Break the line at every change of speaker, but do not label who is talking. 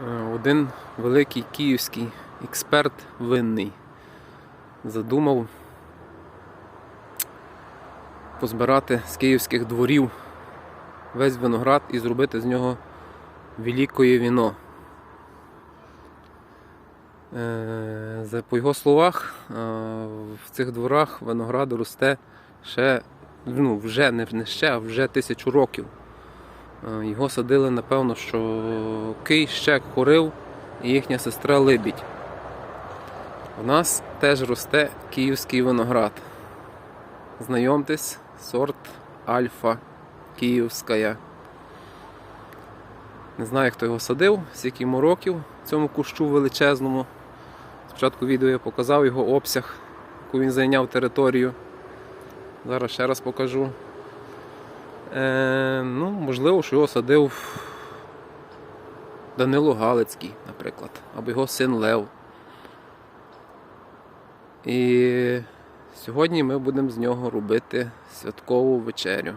Е, Один великий київський експерт винний задумав позбирати з київських дворів весь виноград і зробити з нього великое віно. Е, по його словах, е, в цих дворах винограду росте ще, ну, вже не ще, а вже тисячу років. Е, Його садили, напевно, що Кий, Щек, Хорив і їхня сестра Либідь. У нас теж росте київський виноград. Знайомтесь, сорт Альфа Київська. Не знаю, хто його садив, скільки йому років цьому кущу величезному. Спочатку відео я показав його обсяг, яку він зайняв територію. Зараз ще раз покажу. Е, ну, можливо, що його садив Данило Галицький, наприклад, або його син Лев. І сьогодні ми будемо з нього робити святкову вечерю.